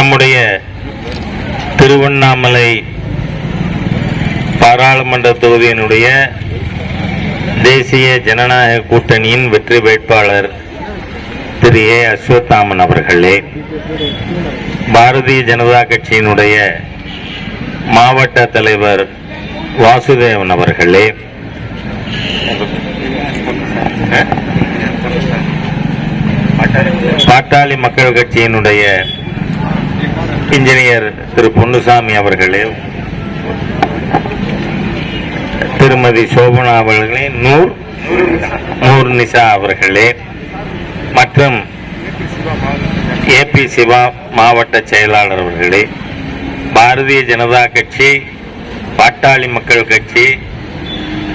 நம்முடைய திருவண்ணாமலை பாராளுமன்ற தொகுதியினுடைய தேசிய ஜனநாயக கூட்டணியின் வெற்றி வேட்பாளர் திரு ஏ. அஸ்வத்தாமன் அவர்களே பாரதிய ஜனதா கட்சியினுடைய மாவட்ட தலைவர் வாசுதேவன் அவர்களே பாட்டாளி மக்கள் கட்சியினுடைய இன்ஜினியர் திரு பொன்னுசாமி அவர்களே திருமதி சோபனா அவர்களே நூர் நூர் நிசா அவர்களே மற்றும் ஏபி சிவா மாவட்ட செயலாளர் அவர்களே பாரதிய ஜனதா கட்சி பாட்டாளி மக்கள் கட்சி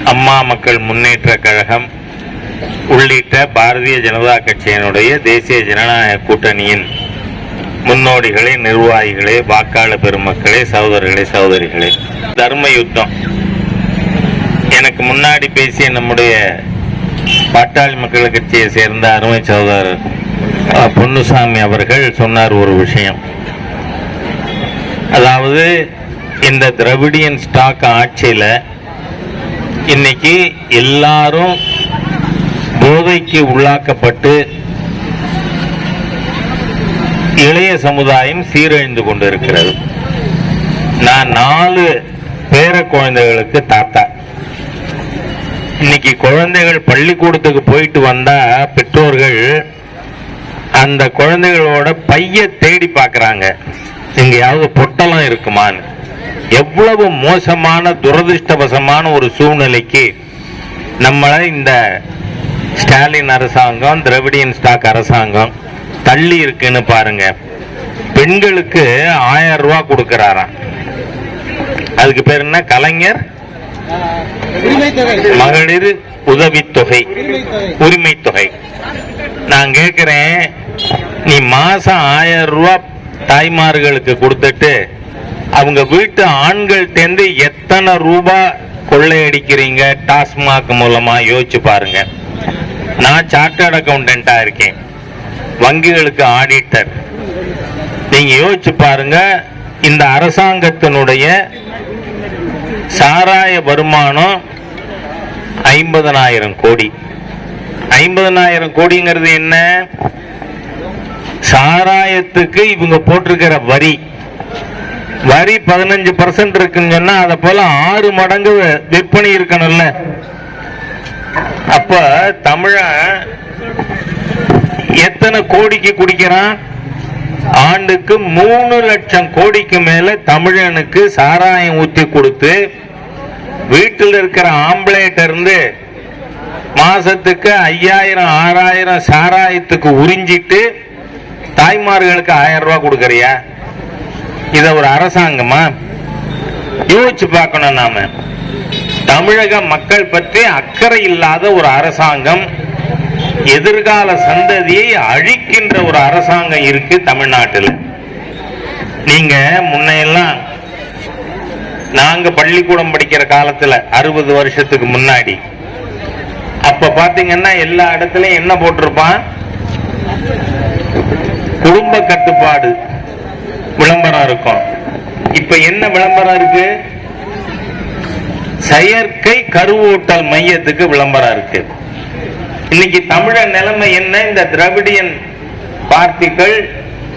அம்மா மக்கள் முன்னேற்ற கழகம் உள்ளிட்ட பாரதிய ஜனதா கட்சியினுடைய தேசிய ஜனநாயக கூட்டணியின் முன்னோடிகளே நிர்வாகிகளே வாக்காளர் பெருமக்களே சகோதரர்களே சகோதரிகளே. தர்ம யுத்தம். எனக்கு முன்னாடி பேசிய நம்முடைய பாட்டாளி மக்கள் கட்சியை சேர்ந்த அருமை சகோதரர் பொன்னுசாமி அவர்கள் சொன்னார் ஒரு விஷயம். அதாவது இந்த திராவிடியன் ஸ்டாக் ஆட்சியில் இன்னைக்கு எல்லாரும் போதைக்கு உள்ளாக்கப்பட்டு இளைய சமுதாயம் சீரழிந்து கொண்டிருக்கிறது. நான் நாலு பேர குழந்தைகளுக்கு தாத்தா. இன்னைக்கு குழந்தைகள் பள்ளிக்கூடத்துக்கு போயிட்டு வந்தா பெற்றோர்கள் அந்த குழந்தைகளோட பைய தேடி பார்க்கறாங்க எங்கேயாவது பொட்டலம் இருக்குமான்னு. எவ்வளவு மோசமான துரதிர்ஷ்டவசமான ஒரு சூழ்நிலைக்கு நம்மளை இந்த ஸ்டாலின் அரசாங்கம் திரவிடியன் ஸ்டாக் அரசாங்கம் தள்ளி இருக்குன்னு பாருங்க. பெண்களுக்கு ஆயிரம் ரூபா கொடுக்கறாராம். அதுக்கு பேர் என்ன? கலைஞர் மகளிர் உதவித்தொகை உரிமை தொகை. நான் கேட்கிறேன் நீ மாசம் ஆயிரம் ரூபா தாய்மார்களுக்கு கொடுத்துட்டு அவங்க வீட்டு ஆண்கள்டேந்து எத்தனை ரூபாய் கொள்ளையடிக்கிறீங்க? டாஸ்மாக் மூலமா யோசிச்சு பாருங்க. நான் சார்ட்டர்ட் அக்கௌண்டண்டா இருக்கேன். வங்கிகளுக்கு ஆடிட்டர். நீங்க யோசிச்சு பாருங்க இந்த அரசாங்கத்தினுடைய சாராய வருமானம் ஐம்பதனாயிரம் கோடி. ஐம்பதனாயிரம் கோடிங்கிறது என்ன? சாராயத்துக்கு இவங்க போட்டிருக்கிற வரி. வரி பதினஞ்சு பர்சன்ட் இருக்குன்னு சொன்னா அதை போல ஆறு மடங்கு விற்பனை இருக்கணும்ல. அப்ப தமிழன் எத்தனை கோடிக்கு குடிக்கிறான்? ஆண்டுக்கு மூணு லட்சம் கோடிக்கு மேல தமிழனுக்கு சாராயம் ஊத்தி கொடுத்து வீட்டில் இருக்கிற ஆம்பளேட்ட இருந்து மாசத்துக்கு ஐயாயிரம் ஆறாயிரம் சாராயத்துக்கு உறிஞ்சிட்டு தாய்மார்களுக்கு ஆயிரம் ரூபாய் கொடுக்கறியா? இத ஒரு அரசாங்கமா? யோசிச்சு பார்க்கணும் நாம. தமிழக மக்கள் பற்றி அக்கறை இல்லாத ஒரு அரசாங்கம் எதிர்கால சந்ததியை அழிக்கின்ற ஒரு அரசாங்கம் இருக்கு தமிழ்நாட்டில். நீங்க முன்னையெல்லாம் நாங்க பள்ளிக்கூடம் படிக்கிற காலத்துல அறுபது வருஷத்துக்கு முன்னாடி அப்ப பாத்தீங்கன்னா எல்லா இடத்துலயும் என்ன போட்டிருப்பான்? குடும்ப கட்டுப்பாடு விளம்பரம் இருக்கும். இப்ப என்ன விளம்பரம் இருக்கு? செயற்கை கருவூட்டல் மையத்துக்கு விளம்பரம் இருக்கு. இன்னைக்கு தமிழ நிலைமை என்ன? இந்த திராவிடியன் பார்ட்டிகள்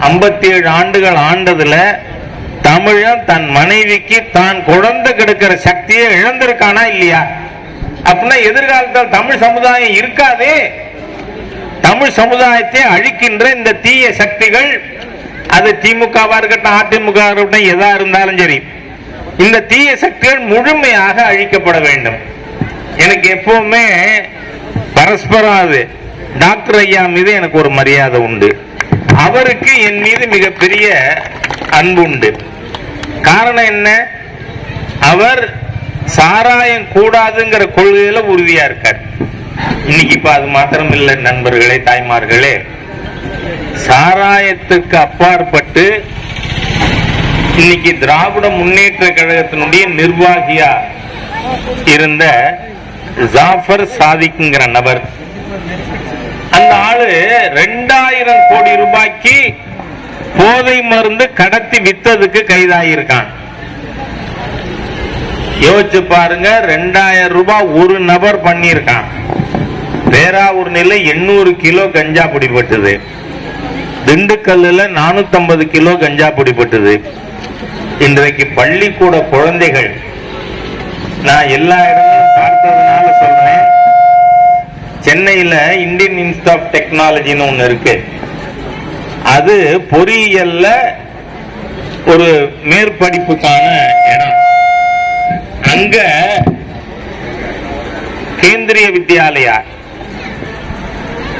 57 ஏழு ஆண்டுகள் ஆண்டதுல தமிழன் தன் மனைவிக்கு தான் குழந்தை கெடுக்கிற சக்தியை இழந்திருக்கானா இல்லையா? அப்படின்னா எதிர்காலத்தில் தமிழ் சமுதாயம் இருக்காதே. தமிழ் சமுதாயத்தை அழிக்கின்ற இந்த தீய சக்திகள் அது திமுகவா இருக்கட்டும் அதிமுக இருக்கட்டும் எதா இருந்தாலும் சரி இந்த தீய சக்திகள் முழுமையாக அழிக்கப்பட வேண்டும். எனக்கு எப்பவுமே பரஸ்பரம் அது. டாக்டர் ஐயா மீது எனக்கு ஒரு மரியாதை உண்டு. அவருக்கு என் மீது மிகப்பெரிய அன்பு உண்டு. காரணம் என்ன? அவர் சாராயம் கூடாதுங்கிற கொள்கையில உறுதியா இருக்கார். இன்னைக்கு இப்ப அது மாத்திரம் இல்லை நண்பர்களே தாய்மார்களே. சாராயத்துக்கு அப்பாற்பட்டு இன்னைக்கு திராவிட முன்னேற்ற கழகத்தினுடைய நிர்வாகியா இருந்த ஜாஃபர் சாதிக்குங்கிற நபர். அந்த ஆளு ரெண்டாயிரம் கோடி ரூபாய்க்கு போதை மருந்து கடத்தி வித்ததுக்கு கைதாகியிருக்கான். யோசிச்சு பாருங்க ரெண்டாயிரம் ரூபாய் ஒரு நபர் பண்ணியிருக்கான். பேராவூர் நிலை எண்ணூறு கிலோ கஞ்சா பிடிபட்டது திண்டுக்கல்லுல 450 கிலோ கஞ்சா பிடிபட்டது இன்றைக்கு பள்ளிக்கூட குழந்தைகள் நான் எல்லா இடமும் சென்னையில இந்தியன் இன்ஸ்டியூட் ஆஃப் டெக்னாலஜின்னு ஒண்ணு இருக்கு. அது பொறியியல்ல ஒரு மேற்படிப்புக்கான இடம். அங்க கேந்திரிய வித்யாலயா.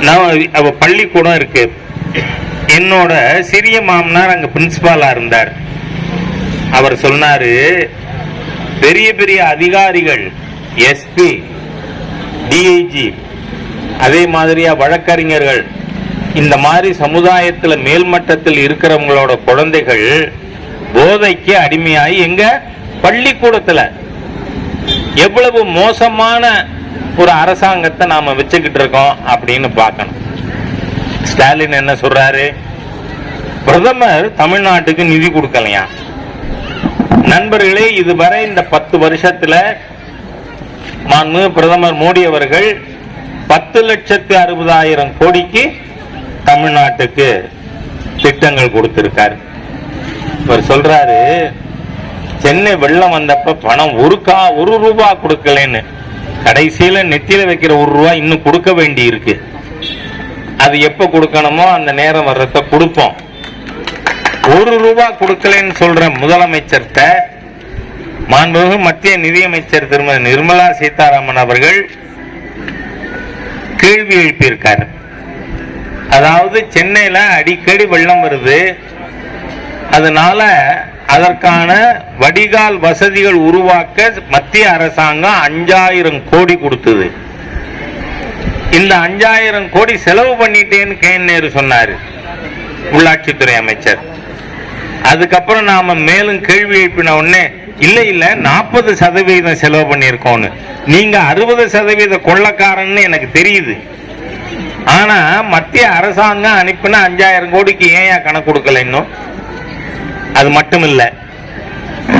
நான் பள்ளிக்கூடம் இருக்கு. என்னோட சிறிய மாமனார் அங்க பிரின்சிபாலா இருந்தார். அவர் சொன்னாரு பெரிய பெரிய அதிகாரிகள் எஸ்பி டிஐஜி அதே மாதிரியா வழக்கறிஞர்கள் இந்த மாதிரி சமுதாயத்தில் மேல்மட்டத்தில் இருக்கிறவங்களோட குழந்தைகள் போதைக்கு அடிமையாகி எங்க? பள்ளிக்கூடத்துல. எவ்வளவு மோசமான ஒரு அரசாங்கத்தை நாம வச்சுக்கிட்டு இருக்கோம் அப்படின்னு பார்க்கணும். ஸ்டாலின் என்ன சொல்றாரு? பிரதமர் தமிழ்நாட்டுக்கு நிதி கொடுக்கலையா? நண்பர்களே இதுவரை இந்த பத்து வருஷத்துல மாண்பு பிரதமர் மோடி அவர்கள் பத்து லட்சத்து அறுபதாயிரம் கோடிக்கு தமிழ்நாட்டுக்கு திட்டங்கள் கொடுத்திருக்காரு. இவர் சொல்றாரு சென்னை வெள்ளம் வந்தப்ப பணம் ஒரு கா ஒரு ரூபா கொடுக்கலன்னு கடைசியில நெத்தியில வைக்கிற ஒரு ரூபா இன்னும் கொடுக்க வேண்டி இருக்கு அது எப்ப கொடுக்கணுமோ அந்த நேரம் வர்றத கொடுப்போம். ஒரு ரூபா கொடுக்கலன்னு சொல்ற முதலமைச்சர்கிட்ட மாண்புமிகு மத்திய நிதியமைச்சர் திருமதி நிர்மலா சீதாராமன் அவர்கள் கேள்வி எழுப்பியிருக்காரு. அதாவது சென்னையில அடிக்கடி வெள்ளம் வருது. அதனால அதற்கான வடிகால் வசதிகள் உருவாக்க மத்திய அரசாங்கம் அஞ்சாயிரம் கோடி கொடுத்தது. இந்த அஞ்சாயிரம் கோடி செலவு பண்ணிட்டேன்னு கே நேரு சொன்னாரு. உள்ளாட்சித்துறை அமைச்சர். அதுக்கப்புறம் நாம மேலும் கேள்வி எழுப்பின உடனே இல்லை இல்லை நாற்பது சதவீதம் செலவு பண்ணியிருக்கோன்னு நீங்கள் அறுபது சதவீத கொள்ளக்காரன்னு எனக்கு தெரியுது. ஆனால் மத்திய அரசாங்கம் அனுப்பின அஞ்சாயிரம் கோடிக்கு ஏன் கணக்கு கொடுக்கல இன்னும்? அது மட்டும் இல்லை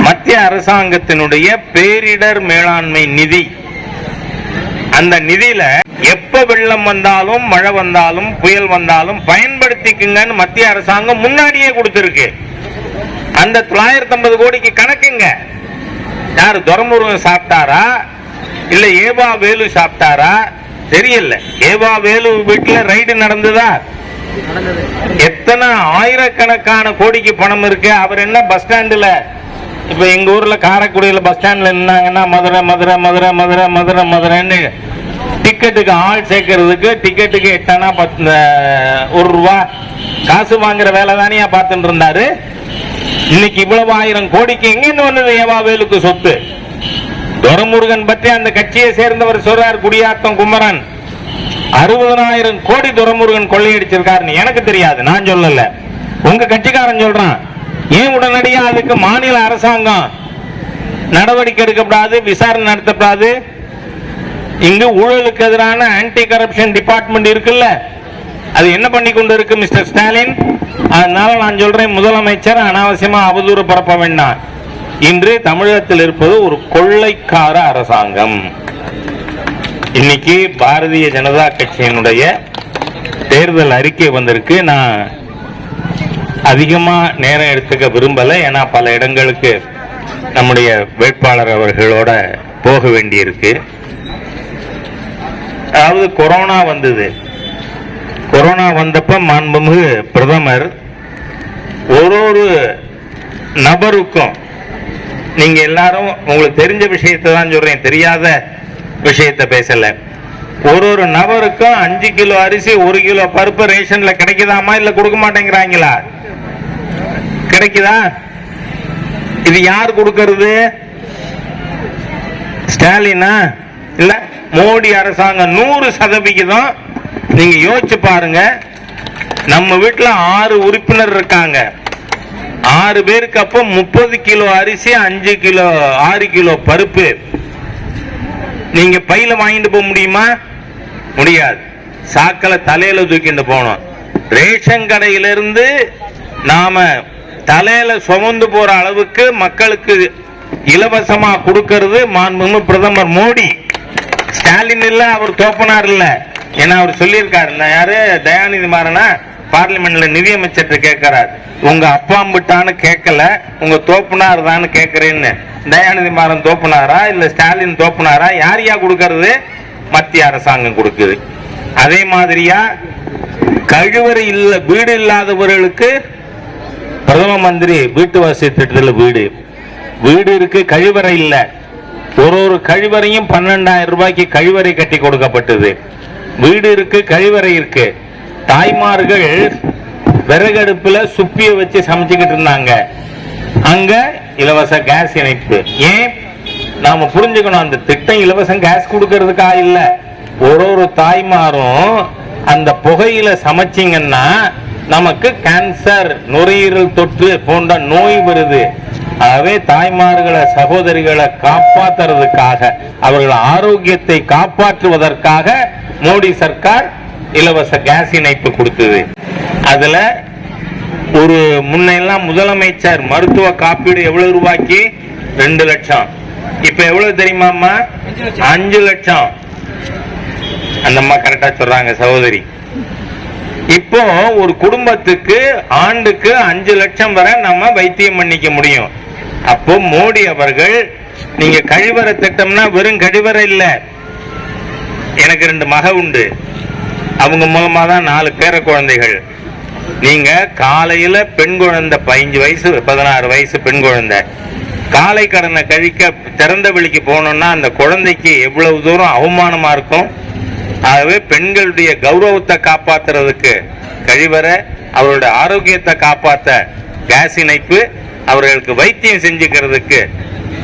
மத்திய அரசாங்கத்தினுடைய பேரிடர் மேலாண்மை நிதி. அந்த நிதியில எப்ப வெள்ளம் வந்தாலும் மழை வந்தாலும் புயல் வந்தாலும் பயன்படுத்திக்குங்கன்னு மத்திய அரசாங்கம் முன்னாடியே கொடுத்திருக்கு. அந்த தொள்ளாயிரத்தி ஐம்பது கோடிக்கு கணக்குங்க. யார் துரமுருகன் சாப்பிட்டாரா? இல்ல ஏவா வேலு சாப்பிட்டாரா? தெரியல. ஏவா வேலு வீட்டுல ரைடு நடந்ததா? எத்தனை ஆயிரக்கணக்கான கோடிக்கு பணம் இருக்கு. அவர் என்ன பஸ் ஸ்டாண்டுல இப்ப எங்க ஊர்ல காரைக்குடியில பஸ் ஸ்டாண்ட்ல நின்னாங்கன்னா மதுரை மதுரை மதுரை மதுரை மதுரை மதுரைன்னு டிக்கெட்டுக்கு ஆள் சேர்க்கறதுக்கு டிக்கெட்டுக்கு எட்டனா பத்து ஒரு ரூபா காசு வாங்குற வேலை தானே பார்த்துட்டு இருந்தாரு. இன்னைக்கு இவ்வளவு ஆயிரம் கோடிக்கு எங்க வந்தது ஏவாவேலுக்கு சொத்து? துரமுருகன் பற்றி அந்த கட்சியை சேர்ந்தவர் சொல்றார் குடியாத்தம் குமரன். அறுபதனாயிரம் கோடி துரமுருகன் கொள்ளையடிச்சிருக்காருன்னு எனக்கு தெரியாது நான் சொல்லல. உங்க கட்சிக்காரன் சொல்றான் ஏன் உடனடியா அதுக்கு மாநில அரசாங்கம் நடவடிக்கை எடுக்கப்படாது விசாரணை நடத்தப்படாது? இங்கு ஊழலுக்கு எதிரான ஆன்டி கரப்ஷன் டிபார்ட்மெண்ட் இருக்குல்ல அது என்ன பண்ணி கொண்டு இருக்கு மிஸ்டர் ஸ்டாலின்? அதனால நான் சொல்றேன் முதலமைச்சர் அனாவசியமா அவதூறு பரப்ப வேண்டாம். இன்று தமிழகத்தில் இருப்பது ஒரு கொள்ளைக்கார அரசாங்கம். இன்னைக்கு பாரதிய ஜனதா கட்சியினுடைய தேர்தல் அறிக்கை வந்திருக்கு. நான் அதிகமா நேரம் எடுத்துக்க விரும்பல ஏன்னா பல இடங்களுக்கு நம்முடைய வேட்பாளர் அவர்களோட போக வேண்டியிருக்கு. அதாவது கொரோனா வந்தது. கொரோனா வந்தப்ப மாண்புமிகு பிரதமர் ஒரு ஒரு நபருக்கும் நீங்க எல்லாரும் உங்களுக்கு தெரிஞ்ச விஷயத்தை தான் சொல்றேன் தெரியாத விஷயத்தை பேசல. ஒரு ஒரு நபருக்கும் அஞ்சு கிலோ அரிசி ஒரு கிலோ பருப்பு ரேஷன்ல கிடைக்குதாமா இல்ல கொடுக்க மாட்டேங்கிறாங்களா? கிடைக்குதா? இது யார் கொடுக்கறது? ஸ்டாலினா? இல்ல மோடி அரசாங்கம் நூறு சதவிகிதம் நீங்க யோசிச்சு பாருங்க. நம்ம வீட்டுல ஆறு உறுப்பினர் இருக்காங்க. ஆறு பேருக்கு அப்போ முப்பது கிலோ அரிசி அஞ்சு கிலோ ஆறு கிலோ பருப்பு. நீங்க பையில வாங்கிட்டு போக முடியுமா? முடியாது. சாக்களை தலையில தூக்கிட்டு போகணும். ரேஷன் கடையிலிருந்து நாம தலையில சுமந்து போற அளவுக்கு மக்களுக்கு இலவசமா கொடுக்கிறது மாண்புமிகு பிரதமர் மோடி. ஸ்டாலின் இல்ல அவர் தோப்பனார் இல்லை. ஏன்னா அவர் சொல்லியிருக்காரு நான் யாரு? தயாநிதி மாறனா? பார்லிமெண்ட்ல நிதியமைச்சர் கேட்கிறார். உங்க அப்பாம்பிட்டான்னு கேட்கல உங்க தோப்புனார் தான் கேட்கறேன்னு. தயாநிதி மாறன் தோப்புனாரா? இல்ல ஸ்டாலின் தோப்புனாரா? யார் யா கொடுக்கறது? மத்திய அரசாங்கம் கொடுக்குது. அதே மாதிரியா கழிவறை இல்ல வீடு இல்லாதவர்களுக்கு பிரதம மந்திரி வீட்டு வசதி திட்டத்தில் வீடு. வீடு இருக்கு கழிவறை இல்ல. ஒரு ஒரு கழிவறையும் பன்னெண்டாயிரம் ரூபாய்க்கு கழிவறை கட்டி கொடுக்கப்பட்டது. வீடு இருக்கு கழிவறை இருக்கு. தாய்மார்கள் விறகடுப்புல சுப்பிய வச்சு சமைச்சுக்கிட்டு இருந்தாங்க. அங்க இலவச கேஸ் இணைப்பு. ஏன்? நாம புரிஞ்சுக்கணும் அந்த திட்டம் இலவசம் கேஸ் கொடுக்கறதுக்கா இல்ல? ஒரு ஒரு தாய்மாரும் அந்த புகையில சமைச்சிங்கன்னா நமக்கு கேன்சர் நுரையீரல் தொற்று போன்ற நோய் வருது. ஆகவே தாய்மார்களை சகோதரிகளை காப்பாத்துறதுக்காக அவர்கள் ஆரோக்கியத்தை காப்பாற்றுவதற்காக மோடி சர்க்கார் இலவச கேஸ் இணைப்பு கொடுத்தது. அதுல ஒரு முன்னெல்லாம் முதலமைச்சர் மருத்துவ காப்பீடு எவ்வளவு ரூபாய்க்கு? ரெண்டு லட்சம். இப்ப எவ்வளவு தெரியுமாம்மா அஞ்சு லட்சம். அந்த அம்மா கரெக்டா சொல்றாங்க சகோதரி. இப்போ ஒரு குடும்பத்துக்கு ஆண்டுக்கு அஞ்சு லட்சம் வரை நம்ம வைத்தியம் பண்ணிக்க முடியும். அப்போ மோடி அவர்கள் நீங்க கழிவறை திட்டம்னா வெறும் கழிவறை இல்ல. எனக்கு ரெண்டு மக உண்டு. அவங்க மூலமா தான் நாலு பேர குழந்தைகள். நீங்க காலையில பெண் குழந்தை பதினஞ்சு வயசு பதினாறு வயசு பெண் குழந்தை. காலை கடனை கழிக்க திறந்த வெளிக்கு போனோம்னா அந்த குழந்தைக்கு எவ்வளவு தூரம் அவமானமா இருக்கும்? ஆகவே பெண்களுடைய கௌரவத்தை காப்பாத்துறதுக்கு கழிவறை அவருடைய ஆரோக்கியத்தை காப்பாத்த கேஸ் இணைப்பு அவர்களுக்கு வைத்தியம் செஞ்சுக்கிறதுக்கு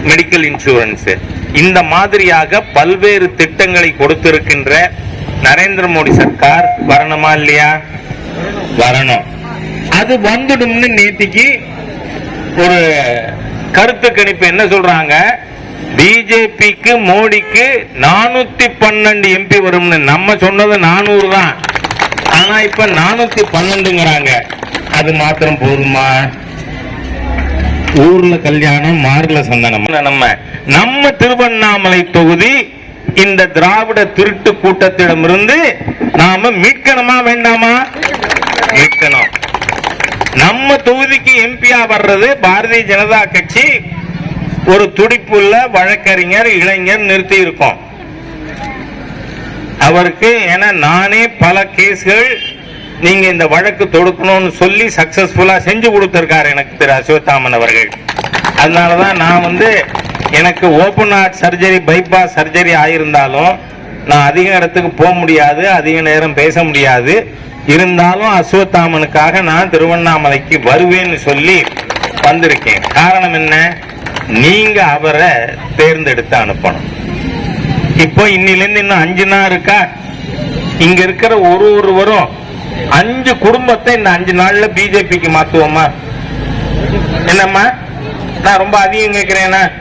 மெடிக்கல் இன்சூரன்ஸ் இந்த மாதிரியாக பல்வேறு திட்டங்களை கொடுத்திருக்கின்ற நரேந்திர மோடி சர்க்கார் வரணுமா இல்லையா? வரணும். அது வந்துடும்னு நேத்திக்கு ஒரு கருத்து கணிப்பு என்ன சொல்றாங்க? பிஜேபிக்கு மோடிக்கு நானூத்தி பன்னெண்டு எம்பி வரும்னு நம்ம சொன்னது நானூறு தான். ஆனா இப்ப நானூத்தி பன்னெண்டுங்கிறாங்க. அது மாத்திரம் போதுமா? ஊர்ல கல்யாணம் மார்ல சந்தனம். நம்ம? நம்ம திருவண்ணாமலை தொகுதி இந்த திராவிட திருட்டு கூட்டத்திடமிருந்து நாம மீட்கணுமா வேண்டாமா? மீட்கணும். நம்ம தொகுதிக்கு எம்பியா வர்றது பாரதிய ஜனதா கட்சி. ஒரு துடிப்புள்ள வழக்கறிஞர் இளைஞர் நிறுத்தி இருக்கோம் அவருக்கு என நானே பல கேஸ்கள் நீங்க இந்த வழக்கு தொடுக்கணும்னு சொல்லி சக்சஸ்ஃபுல்லா செஞ்சு கொடுத்திருக்காரு எனக்கு திரு அஸ்வத்தாமன் அவர்கள். அதனாலதான் நான் வந்து எனக்கு open heart surgery bypass surgery ஆயிருந்தாலும் நான் அதிக இடத்துக்கு போக முடியாது அதிக நேரம் பேச முடியாது. இருந்தாலும் அஸ்வத்தாமனுக்காக நான் திருவண்ணாமலைக்கு வருவேன்னு சொல்லி வந்திருக்கேன். காரணம் என்ன? நீங்க அவரை தேர்ந்தெடுத்து அனுப்பணும். இப்போ இன்னிலிருந்து இன்னும் அஞ்சு நாள் இருக்கா? இங்க இருக்கிற ஒரு ஒருவரும் அஞ்சு குடும்பத்தை இந்த அஞ்சு நாள்ல பிஜேபிக்கு மாத்துவோமா? என்னம்மா? நான் ரொம்ப அதிகம் கேட்கிறேனா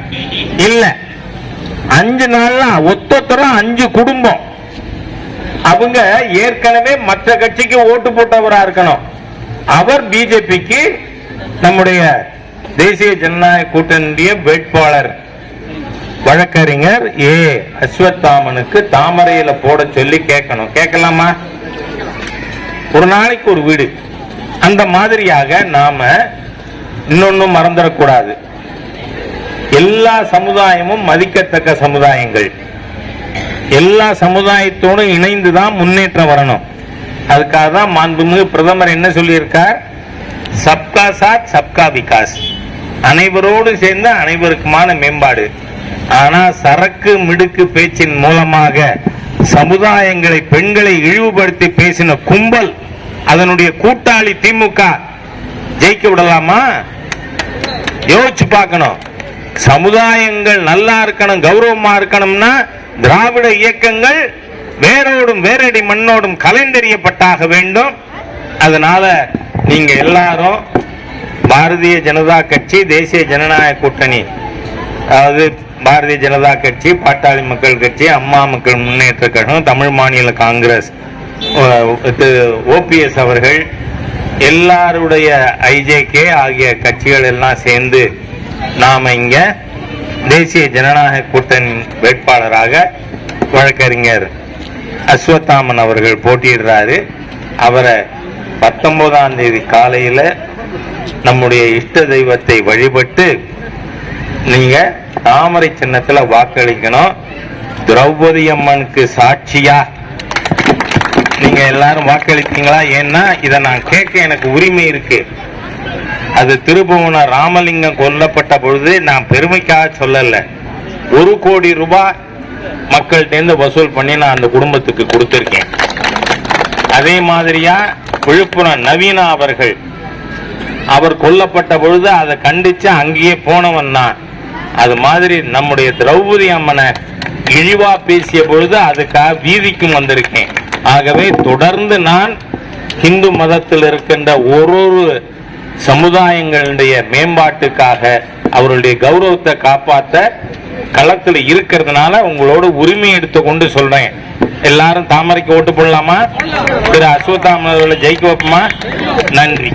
இல்ல. அஞ்சு நாள்ல ஒத்தொத்தரும் அஞ்சு குடும்பம். அவங்க ஏற்கனவே மற்ற கட்சிக்கு ஓட்டு போட்டவரா இருக்கணும். அவர் பிஜேபிக்கு நம்முடைய தேசிய ஜனநாயக கூட்டணிய வேட்பாளர். வழக்கறிஞர் ஏ. அஸ்வத்தாமனுக்கு தாமரையில போட சொல்லி கேட்கணும். கேட்கலாமா? ஒரு நாளைக்கு ஒரு வீடு. அந்த மாதிரியாக நாம இன்னொன்னு மறந்துடக்கூடாது. எல்லா சமுதாயமும் மதிக்கத்தக்க சமுதாயங்கள். எல்லா சமுதாயத்தோடும் இணைந்து தான் முன்னேற்றம் வரணும். அதுக்காக தான் மாண்புமிகு பிரதமர் என்ன சொல்லியிருக்கார்? சப்கா சாத் சப்கா விகாஸ். அனைவரோடு சேர்ந்து அனைவருக்குமான மேம்பாடு. ஆனா சரக்கு மிடுக்கு பேச்சின் மூலமாக சமுதாயங்களை பெண்களை இழிவுபடுத்தி பேசின கும்பல் அதனுடைய கூட்டாளி திமுக. ஜெயிக்க விடலாமா? யோசிச்சு பார்க்கணும். சமுதாயங்கள் நல்லா இருக்கணும் கௌரவமா இருக்கணும்னா திராவிட இயக்கங்கள் வேரோடும் வேரடி மண்ணோடும் கலைந்தெறியப்பட்டாக வேண்டும். அதனால நீங்க எல்லாரும் பாரதிய ஜனதா கட்சி தேசிய ஜனநாயக கூட்டணி அதாவது பாரதிய ஜனதா கட்சி பாட்டாளி மக்கள் கட்சி அம்மா மக்கள் முன்னேற்ற கழகம் தமிழ் மாநில காங்கிரஸ் ஓபிஎஸ் அவர்கள் எல்லாருடைய ஐஜேகே ஆகிய கட்சிகள் எல்லாம் சேர்ந்து நாம இங்க தேசிய ஜனநாயக கூட்டணி வேட்பாளராக வழக்கறிஞர் அஸ்வத்தாமன் அவர்கள் போட்டியிடுறாரு. அவரை பத்தொன்பதாம் தேதி காலையில நம்முடைய இஷ்ட தெய்வத்தை வழிபட்டு நீங்க தாமரை சின்னத்துல வாக்களிக்கணும். திரௌபதி அம்மனுக்கு சாட்சியா? நீங்க எல்லாரும் வாக்களித்தீங்களா ஏன்னா இதை நான் கேட்க எனக்கு உரிமை இருக்கு. அது திருபுவன ராமலிங்கம் கொல்லப்பட்ட பொழுது நான் பெருமைக்காக சொல்லல. ஒரு கோடி ரூபாய் மக்கள்கிட்ட வசூல் பண்ணி நான் அந்த குடும்பத்துக்கு கொடுத்திருக்கேன். அதே மாதிரியா விழுப்புரம் நவீனா அவர்கள். அவர் கொல்லப்பட்ட பொழுது அதை கண்டிச்சு அங்கேயே போனவன் தான் அது மாதிரி நம்முடைய திரௌபதி அம்மனை இழிவா பேசிய பொழுது அதுக்காக வீதிக்கும் வந்திருக்கேன். ஆகவே தொடர்ந்து நான் இந்து மதத்தில் இருக்கின்ற ஒரு ஒரு சமுதாயங்களுடைய மேம்பாட்டுக்காக அவருடைய கௌரவத்தை காப்பாற்ற களத்தில் இருக்கிறதுனால உங்களோட உரிமை எடுத்துக்கொண்டு சொல்றேன். எல்லாரும் தாமரைக்கு ஓட்டு போடலாமா? திரு அஸ்வத்தாமன் அவர்களை ஜெயிக்க வைப்போமா? நன்றி.